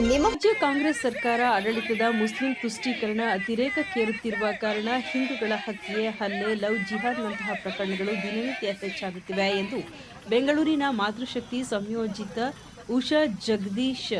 ನಿಮ್ಮ ರಾಜ್ಯ ಕಾಂಗ್ರೆಸ್ ಸರ್ಕಾರ ಆಡಳಿತದ ಮುಸ್ಲಿಂ ತುಷ್ಟೀಕರಣ ಅತಿರೇಕಕ್ಕೇರುತ್ತಿರುವ ಕಾರಣ ಹಿಂದೂಗಳ ಹತ್ಯೆ, ಹಲ್ಲೆ, ಲವ್ ಜಿಹಾದ್ನಂತಹ ಪ್ರಕರಣಗಳು ದಿನನಿತ್ಯ ಹೆಚ್ಚಾಗುತ್ತಿವೆ ಎಂದು ಬೆಂಗಳೂರಿನ ಮಾತೃಶಕ್ತಿ ಸಂಯೋಜಿತ ಉಷಾ ಜಗದೀಶ್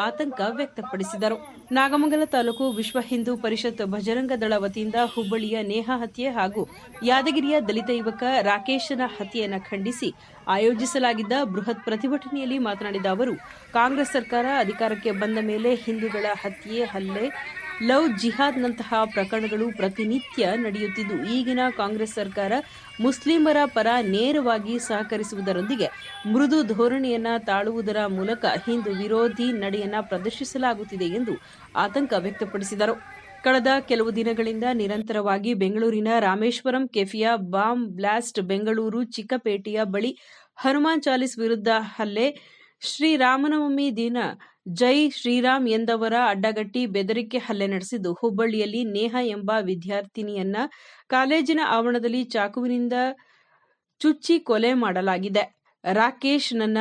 ಆತಂಕ ವ್ಯಕ್ತಪಡಿಸಿದರು. ನಾಗಮಂಗಲ ತಾಲೂಕು ವಿಶ್ವ ಹಿಂದೂ ಪರಿಷತ್ ಭಜರಂಗ ದಳ ವತಿಯಿಂದ ಹುಬ್ಬಳ್ಳಿಯ ನೇಹಾ ಹತ್ಯೆ ಹಾಗೂ ಯಾದಗಿರಿಯ ದಲಿತ ಯುವಕ ರಾಕೇಶನ ಹತ್ಯೆಯನ್ನು ಖಂಡಿಸಿ ಆಯೋಜಿಸಲಾಗಿದ್ದ ಬೃಹತ್ ಪ್ರತಿಭಟನೆಯಲ್ಲಿ ಮಾತನಾಡಿದ ಅವರು, ಕಾಂಗ್ರೆಸ್ ಸರ್ಕಾರ ಅಧಿಕಾರಕ್ಕೆ ಬಂದ ಮೇಲೆ ಹಿಂದೂಗಳ ಹತ್ಯೆ, ಹಲ್ಲೆ ಲವ್ ಜಿಹಾದ್ನಂತಹ ಪ್ರಕರಣಗಳು ಪ್ರತಿನಿತ್ಯ ನಡೆಯುತ್ತಿದ್ದು, ಈಗಿನ ಕಾಂಗ್ರೆಸ್ ಸರ್ಕಾರ ಮುಸ್ಲಿಮರ ಪರ ನೇರವಾಗಿ ಸಹಕರಿಸುವುದರೊಂದಿಗೆ ಮೃದು ಧೋರಣೆಯನ್ನ ತಾಳುವುದರ ಮೂಲಕ ಹಿಂದೂ ವಿರೋಧಿ ನಡೆಯನ್ನ ಪ್ರದರ್ಶಿಸಲಾಗುತ್ತಿದೆ ಎಂದು ಆತಂಕ ವ್ಯಕ್ತಪಡಿಸಿದರು. ಕಳೆದ ಕೆಲವು ದಿನಗಳಿಂದ ನಿರಂತರವಾಗಿ ಬೆಂಗಳೂರಿನ Rameshwaram cafe bomb blast Bengaluru ಚಿಕ್ಕಪೇಟೆಯ ಬಳಿ ಹನುಮಾನ್ ಚಾಲಿಸ್ ವಿರುದ್ಧ ಹಲ್ಲೆ ಶ್ರೀರಾಮನವಮಿ ದಿನ ಜೈ ಶ್ರೀರಾಮ್ ಎಂದವರ ಅಡ್ಡಗಟ್ಟಿ ಬೆದರಿಕೆ ಹಲ್ಲೆ ನಡೆಸಿದ್ದು ಹುಬ್ಬಳ್ಳಿಯಲ್ಲಿ ನೇಹ ಎಂಬ ವಿದ್ಯಾರ್ಥಿನಿಯನ್ನ ಕಾಲೇಜಿನ ಆವರಣದಲ್ಲಿ ಚಾಕುವಿನಿಂದ ಚುಚ್ಚಿ ಕೊಲೆ ಮಾಡಲಾಗಿದೆ. ರಾಕೇಶ್ ನನ್ನ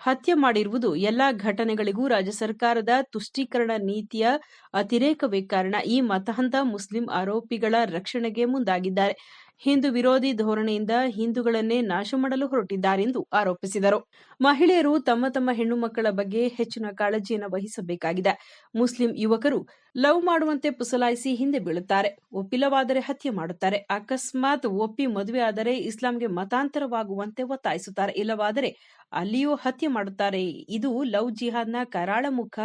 ಹತ್ಯೆ ಮಾಡಿರುವುದು ಎಲ್ಲ ಘಟನೆಗಳಿಗೂ ರಾಜ್ಯ ಸರ್ಕಾರದ ತುಷ್ಟೀಕರಣ ನೀತಿಯ ಅತಿರೇಕವೇ ಕಾರಣ. ಈ ಮತಹಂತ ಮುಸ್ಲಿಂ ಆರೋಪಿಗಳ ರಕ್ಷಣೆಗೆ ಮುಂದಾಗಿದ್ದಾರೆ. ಹಿಂದೂ ವಿರೋಧಿ ಧೋರಣೆಯಿಂದ ಹಿಂದೂಗಳನ್ನೇ ನಾಶ ಮಾಡಲು ಹೊರಟಿದ್ದಾರೆಂದು ಆರೋಪಿಸಿದರು. ಮಹಿಳೆಯರು ತಮ್ಮ ತಮ್ಮ ಹೆಣ್ಣು ಮಕ್ಕಳ ಬಗ್ಗೆ ಹೆಚ್ಚಿನ ಕಾಳಜಿಯನ್ನು ವಹಿಸಬೇಕಾಗಿದೆ. ಮುಸ್ಲಿಂ ಯುವಕರು ಲವ್ ಮಾಡುವಂತೆ ಪುಸಲಾಯಿಸಿ ಹಿಂದೆ ಬೀಳುತ್ತಾರೆ. ಒಪ್ಪಿಲ್ಲವಾದರೆ ಹತ್ಯೆ ಮಾಡುತ್ತಾರೆ. ಅಕಸ್ಮಾತ್ ಒಪ್ಪಿ ಮದುವೆ ಆದರೆ ಇಸ್ಲಾಂಗೆ ಮತಾಂತರವಾಗುವಂತೆ ಒತ್ತಾಯಿಸುತ್ತಾರೆ. ಇಲ್ಲವಾದರೆ ಅಲ್ಲಿಯೂ ಹತ್ಯೆ ಮಾಡುತ್ತಾರೆ. ಇದು ಲವ್ ಜಿಹಾದ್ನ ಕರಾಳ ಮುಖ.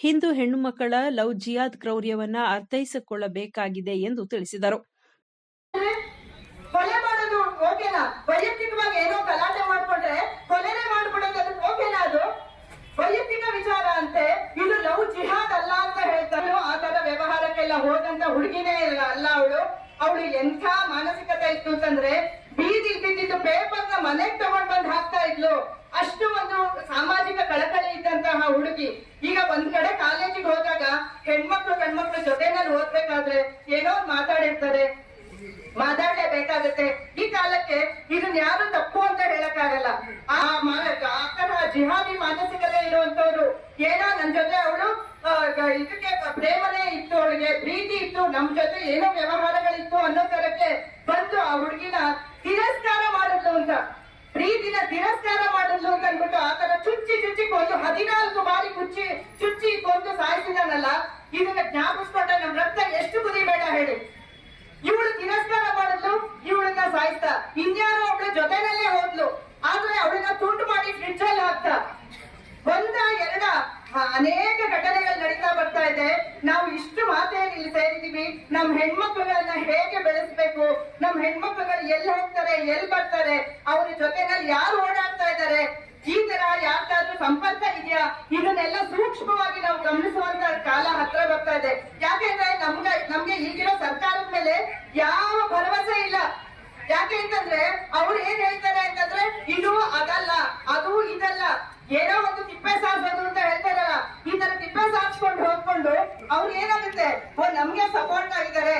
ಹಿಂದೂ ಹೆಣ್ಣು ಮಕ್ಕಳ ಲವ್ ಜಿಯಾದ್ ಕ್ರೌರ್ಯವನ್ನ ಅರ್ಥೈಸಿಕೊಳ್ಳಬೇಕಾಗಿದೆ ಎಂದು ತಿಳಿಸಿದರು ಕೊಲೆ ಮಾಡೋದು ಓಕೆನಾ ವೈಯಕ್ತಿಕವಾಗಿ ಏನೋ ಗಲಾಟೆ ಮಾಡ್ಕೊಂಡ್ರೆ ಕೊಲೆನೇ ಮಾಡ್ಬಿಡೋದು ಅದು ಓಕೆನಾ ಅದು ವೈಯಕ್ತಿಕ ವಿಚಾರ ಅಂತೆ ಇದು ಲವ್ ಜಿಹಾದ್ ಅಲ್ಲ ಅಂತ ಹೇಳ್ತಾರೆ ಆ ತರ ವ್ಯವಹಾರಕ್ಕೆಲ್ಲ ಹೋದಂತ ಹುಡುಗಿನೇ ಇಲ್ಲ, ಅಲ್ಲ ಅವಳು. ಅವಳು ಎಂಥ ಮಾನಸಿಕತೆ ಇತ್ತು ಅಂತಂದ್ರೆ ಬೀದಿ ಬಿದ್ದಿದ್ದು ನ ಮನೆಗೆ ತಗೊಂಡ್ ಬಂದು ಹಾಕ್ತಾ ಇದ್ಲು. ಅಷ್ಟು ಒಂದು ಸಾಮಾಜಿಕ ಕಳಕಳಿ ಇದ್ದಂತಹ ಹುಡುಗಿ. ಈಗ ಒಂದ್ ಕಡೆ ಕಾಲೇಜಿಗೆ ಹೋದಾಗ ಹೆಣ್ಮಕ್ಳು ಗಂಡ್ಮಕ್ಳು ಜೊತೆನಲ್ಲಿ ಓದ್ಬೇಕಾದ್ರೆ ಏನೋ ಮಾತಾಡಿರ್ತಾರೆ. ಮಾತಾಡಲೇಬೇಕಾಗತ್ತೆ ಈ ಕಾಲಕ್ಕೆ ಇದನ್ನ ಯಾರು ತಪ್ಪು ಅಂತ ಹೇಳಕ್ಕಾಗಲ್ಲ. ಆ ಆ ತರ ಜಿಹಾದಿ ಮಾನಸಿಕತೆ ಇರುವಂತವ್ರು. ಏನೋ ನನ್ ಜೊತೆ ಅವಳು ಇದಕ್ಕೆ ಪ್ರೇಮನೆ ಇತ್ತು ಅವಳಿಗೆ, ಪ್ರೀತಿ ಇತ್ತು ನಮ್ ಜೊತೆ ಏನೋ ವ್ಯವಹಾರಗಳಿತ್ತು ಅನ್ನೋ ತರಕ್ಕೆ ಬಂದು ಆ ಹುಡುಗಿನ ತಿರಸ್ಕಾರ ಮಾಡಿದ್ಲು ಅಂತ. ಪ್ರೀತಿನ ತಿರಸ್ಕಾರ ಮಾಡಿದ್ಲು ಅಂತ ಅನ್ಬಿಟ್ಟು ಆ ತರ ಚುಚ್ಚಿ ಚುಚ್ಚಿ ಕೊಂದು ಹದಿನಾಲ್ಕು ಬಾರಿ ಕುಚ್ಚಿ ಚುಚ್ಚಿ ಕೊಂದು ಸಾಯಿಸಿದಾನಲ್ಲ, ಇದನ್ನ ಜ್ಞಾಪಿಸ್ಕೊಂಡ ನಮ್ ರಕ್ತ ಎಷ್ಟು ಕುದಿಬೇಡ ಹೇಳಿ. ಇವಳು ತಿರಸ್ಕಾರ ಮಾಡಿದ್ಲು ಇವಳನ್ನ ಸಾಯಿಸ್ತ ಇನ್ಯಾರೋ ಅವಳ ಜೊತೆನಲ್ಲೇ ಹೋದ್ಲು ಆದ್ರೆ ಅವಳನ್ನ ತುಂಡು ಮಾಡಿ ಫ್ರಿಡ್ಜ್ ಅಲ್ಲಿ ಹಾಕ್ತ ಒಂದ ಎರಡ ಹ, ಅನೇಕ ಘಟನೆಗಳು ನಡೀತಾ ಬರ್ತಾ ಇದೆ ನಾವು ಇಷ್ಟು ಮಾತೇನು ಇಲ್ಲಿ ಸೇರಿದೀವಿ ನಮ್ ಹೆಣ್ಮಕ್ಳುಗಳನ್ನ ಹೇಗೆ ಬೆಳೆಸ್ಬೇಕು? ನಮ್ ಹೆಣ್ಮಕ್ಳುಗಳು ಎಲ್ಲಿ ಹೋಗ್ತಾರೆ, ಎಲ್ಲಿ ಬರ್ತಾರೆ? ಅವ್ರ ಜೊತೆನಲ್ಲಿ ಯಾರು ಓಡಾಡ್ತಾ ಇದ್ದಾರೆ? ಈ ತರ ಯಾರ್ದಾದ್ರೂ ಸಂಪರ್ಕ ಇದೆಯಾ? ಇದನ್ನೆಲ್ಲ ಸೂಕ್ಷ್ಮವಾಗಿ ನಾವು ಗಮನಿಸುವಂತ ಕಾಲ ಹತ್ರ ಬರ್ತಾ ಇದೆ. ಯಾಕೆಂದ್ರೆ ನಮ್ಗ, ನಮ್ಗೆ ಈಗಿರೋ ಸರ್ಕಾರದ ಮೇಲೆ ಯಾವ ಭರವಸೆ ಇಲ್ಲ. ಯಾಕೆ ಅಂತಂದ್ರೆ ಅವ್ರು ಏನ್ ಹೇಳ್ತಾರೆ ಅಂತಂದ್ರೆ, ಇದು ಅದಲ್ಲ, ಅದು ಇದಲ್ಲ. ಏನೋ ಒಂದು ತಿಪ್ಪೆ ಸಾರ್ಸೋದು ಅಂತ ಹೇಳ್ತಾರಲ್ಲ ಈ ತರ ತಿಪ್ಪೆ ಸಾರ್ಸ್ಕೊಂಡು ಹೋಗ್ಕೊಂಡು ಅವ್ರು ಏನಾಗುತ್ತೆ ಓ ನಮ್ಗೆ ಸಪೋರ್ಟ್ ಆಗಿದ್ದಾರೆ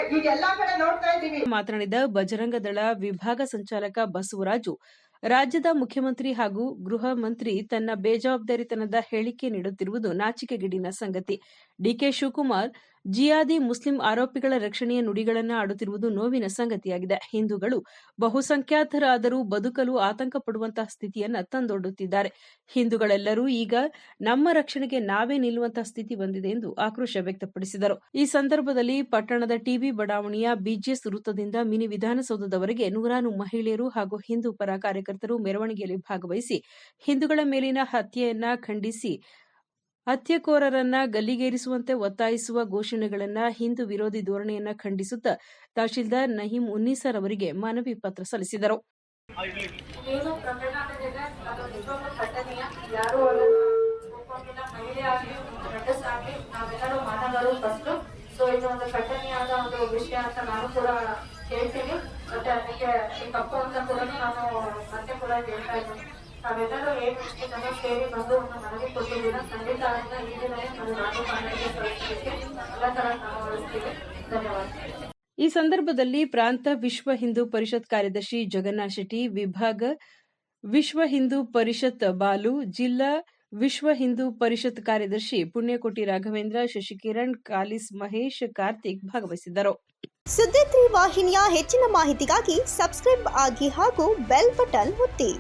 ಕಡೆ ನೋಡ್ತಾ ಇದ್ದೀವಿ. ಮಾತನಾಡಿದ ಬಜರಂಗ ದಳ ವಿಭಾಗ ಸಂಚಾಲಕ ಬಸವರಾಜು, ರಾಜ್ಯದ ಮುಖ್ಯಮಂತ್ರಿ ಹಾಗೂ ಗೃಹ ಮಂತ್ರಿ ತನ್ನ ಬೇಜವಾಬ್ದಾರಿತನದ ಹೇಳಿಕೆ ನೀಡುತ್ತಿರುವುದು ನಾಚಿಕೆಗೇಡಿನ ಸಂಗತಿ. ಡಿಕೆ ಶಿವಕುಮಾರ್ ಜಿಯಾದಿ ಮುಸ್ಲಿಂ ಆರೋಪಿಗಳ ರಕ್ಷಣೆಯ ನುಡಿಗಳನ್ನು ಆಡುತ್ತಿರುವುದು ನೋವಿನ ಸಂಗತಿಯಾಗಿದೆ. ಹಿಂದೂಗಳು ಬಹುಸಂಖ್ಯಾತರಾದರೂ ಬದುಕಲು ಆತಂಕ ಪಡುವಂತಹ ಸ್ಥಿತಿಯನ್ನ ತಂದೊಡ್ಡುತ್ತಿದ್ದಾರೆ. ಹಿಂದೂಗಳೆಲ್ಲರೂ ಈಗ ನಮ್ಮ ರಕ್ಷಣೆಗೆ ನಾವೇ ನಿಲ್ಲುವಂತಹ ಸ್ಥಿತಿ ಬಂದಿದೆ ಎಂದು ಆಕ್ರೋಶ ವ್ಯಕ್ತಪಡಿಸಿದರು. ಈ ಸಂದರ್ಭದಲ್ಲಿ ಪಟ್ಟಣದ ಟಿಬಿ ಬಡಾವಣೆಯ ಬಿಜಿಎಸ್ ವೃತ್ತದಿಂದ ಮಿನಿ ವಿಧಾನಸೌಧದವರೆಗೆ ನೂರಾರು ಮಹಿಳೆಯರು ಹಾಗೂ ಹಿಂದೂ ಪರ ಕಾರ್ಯಕರ್ತರು ಮೆರವಣಿಗೆಯಲ್ಲಿ ಭಾಗವಹಿಸಿ ಹಿಂದೂಗಳ ಮೇಲಿನ ಹತ್ಯೆಯನ್ನ ಖಂಡಿಸಿ ಹತ್ಯೆಕೋರರನ್ನ ಗಲ್ಲಿಗೇರಿಸುವಂತೆ ಒತ್ತಾಯಿಸುವ ಘೋಷಣೆಗಳನ್ನ ಹಿಂದೂ ವಿರೋಧಿ ಧೋರಣೆಯನ್ನ ಖಂಡಿಸುತ್ತಾ ತಹಶೀಲ್ದಾರ್ ನಹೀಂ ಉನ್ನೀಸರ್ ಅವರಿಗೆ ಮನವಿ ಪತ್ರ ಸಲ್ಲಿಸಿದರು. ಮತ್ತೆ ಅದಕ್ಕೆ ತಪ್ಪು ಅಂತ ಕೂಡ ನಾನು ಮತ್ತೆ ಕೂಡ ಹೇಳ್ತಾ ಇದ್ದೀನಿ. ಏನು ಜನ ಸೇರಿ ಬಂದು ಒಂದು ಮನವಿ ಕೊಟ್ಟಿದ್ದೀರ ಖಂಡಿತ ಅದನ್ನ ಈ ದಿನವೇ ಎಲ್ಲ ತರ ವಹಿಸ್ತೀವಿ ಧನ್ಯವಾದ. ಈ ಸಂದರ್ಭದಲ್ಲಿ ಪ್ರಾಂತ ವಿಶ್ವ ಹಿಂದೂ ಪರಿಷತ್ ಕಾರ್ಯದರ್ಶಿ ಜಗನ್ನಾಥ್ ಶೆಟ್ಟಿ ವಿಭಾಗ ವಿಶ್ವ ಹಿಂದೂ ಪರಿಷತ್ ಬಾಲು ಜಿಲ್ಲಾ ವಿಶ್ವ ಹಿಂದೂ ಪರಿಷತ್ ಕಾರ್ಯದರ್ಶಿ ಪುಣ್ಯಕೋಟಿ ರಾಘವೇಂದ್ರ ಶಶಿಕಿರಣ್ ಕಾಲಿಸ್ ಮಹೇಶ್ ಕಾರ್ತಿಕ್ ಭಾಗವಹಿಸಿದ್ದರು. ಸುದ್ದಿ ತ್ರೀ ವಾಹಿನಿಯ ಹೆಚ್ಚಿನ ಮಾಹಿತಿಗಾಗಿ ಸಬ್ಸ್ಕ್ರೈಬ್ ಆಗಿ ಹಾಗೂ ಬೆಲ್ ಬಟನ್ ಒತ್ತಿ.